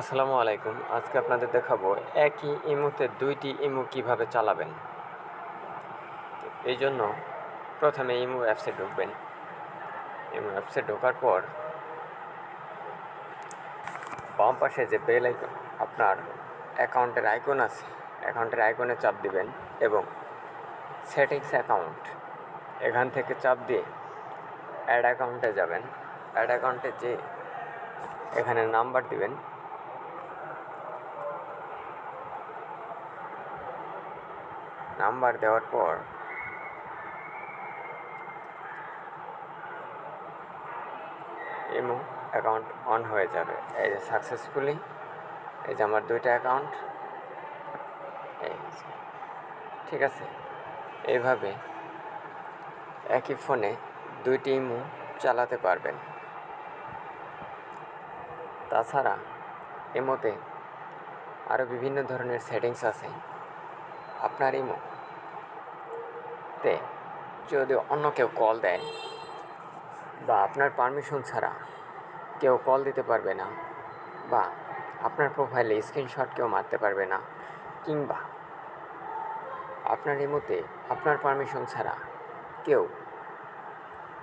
আসসালামু আলাইকুম। আজকে আপনাদের দেখাবো একই ইমুতে দুইটি ইমু কীভাবে চালাবেন। এই জন্য প্রথমে ইমু অ্যাপসে ঢুকবেন। ইমু অ্যাপসে ঢোকার পর বাম পাশে যে বেল আইকন আপনার অ্যাকাউন্টের আইকন আছে, অ্যাকাউন্টের আইকনে চাপ দিবেন এবং সেটিংস অ্যাকাউন্ট, এখান থেকে চাপ দিয়ে অ্যাড অ্যাকাউন্টে যাবেন। অ্যাড অ্যাকাউন্টে যে এখানে নাম্বার দিবেন। নাম্বার দেওয়ার পর ইমো অ্যাকাউন্ট অন হয়ে যাবে। এই যে সাকসেসফুলি এই যে আমার দুইটা অ্যাকাউন্ট, এই ঠিক আছে? এইভাবে একই ফোনে দুইটি ইমো চালাতে পারবেন। তাছাড়া এমোতে আরও বিভিন্ন ধরনের সেটিংস আছে। আপনার ইমো তে যদি অন্য কেউ কল দেয় বা আপনার পারমিশন ছাড়া কেউ কল দিতে পারবে না বা আপনার প্রোফাইলে স্ক্রিনশট কেউ মারতে পারবে না কিংবা আপনার ইমোতে আপনার পারমিশন ছাড়া কেউ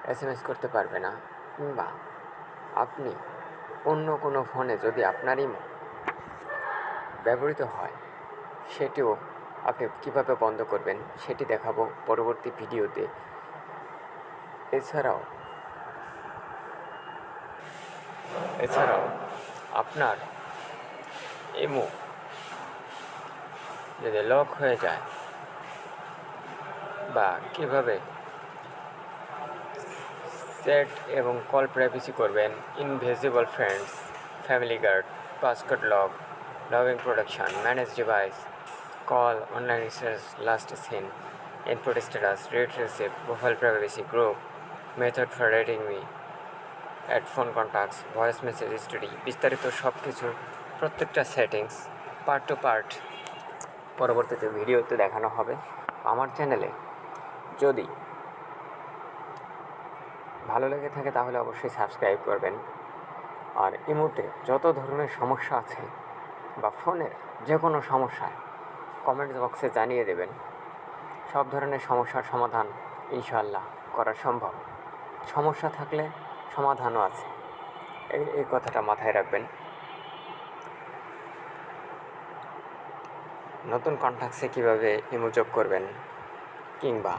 এস এম এস করতে পারবে না কিংবা আপনি অন্য কোনো ফোনে যদি আপনার ইমো ব্যবহৃত হয়, সেটিও আপনি কীভাবে বন্ধ করবেন সেটি দেখাবো পরবর্তী ভিডিওতে। এছাড়াও এছাড়াও আপনার ইমো যদি লক হয়ে যায় বা কীভাবে সেট এবং কল প্রাইভেসি করবেন, invisible friends, family guard, password log logging production, manage device call, online research, last seen input status rate receive profile privacy group, method for rating me add phone contacts voice message study বিস্তারিত সব কিছুর প্রত্যেকটা settings, part two part. পরবর্তীতে ভিডিওতে দেখানো হবে আমার চ্যানেলে। যদি ভালো লেগে থাকে তাহলে অবশ্যই সাবস্ক্রাইব করবেন। আর ইমোতে যত ধরনের সমস্যা আছে বা ফোনের যে কোনো সমস্যা কমেন্ট বক্সে জানিয়ে দেবেন সব ধরনের সমস্যার সমাধান ইনশাল্লাহ করা সম্ভব। সমস্যা থাকলে সমাধানও আছে। এই এই কথাটা মাথায় রাখবেন। নতুন কন্ট্যাক্টসে কীভাবে ইমো করবেন কিংবা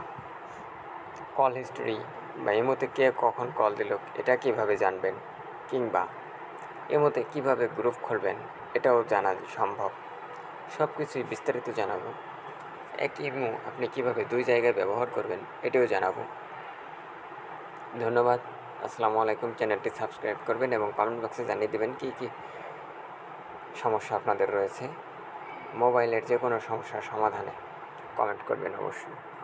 কল হিস্টোরি বা ইমোতে কে কখন কল দিল এটা কীভাবে জানবেন কিংবা ইমোতে কীভাবে গ্রুপ খুলবেন এটাও জানা সম্ভব। সব কিছুই বিস্তারিত জানাব। এক ইমো, আপনি কীভাবে দুই জায়গায় ব্যবহার করবেন এটাও জানাব। ধন্যবাদ। আসসালামু আলাইকুম। চ্যানেলটি সাবস্ক্রাইব করবেন এবং কমেন্ট বক্সে জানিয়ে দেবেন কী কী সমস্যা আপনাদের রয়েছে। মোবাইলের যে কোনো সমস্যার সমাধানে কমেন্ট করবেন অবশ্যই।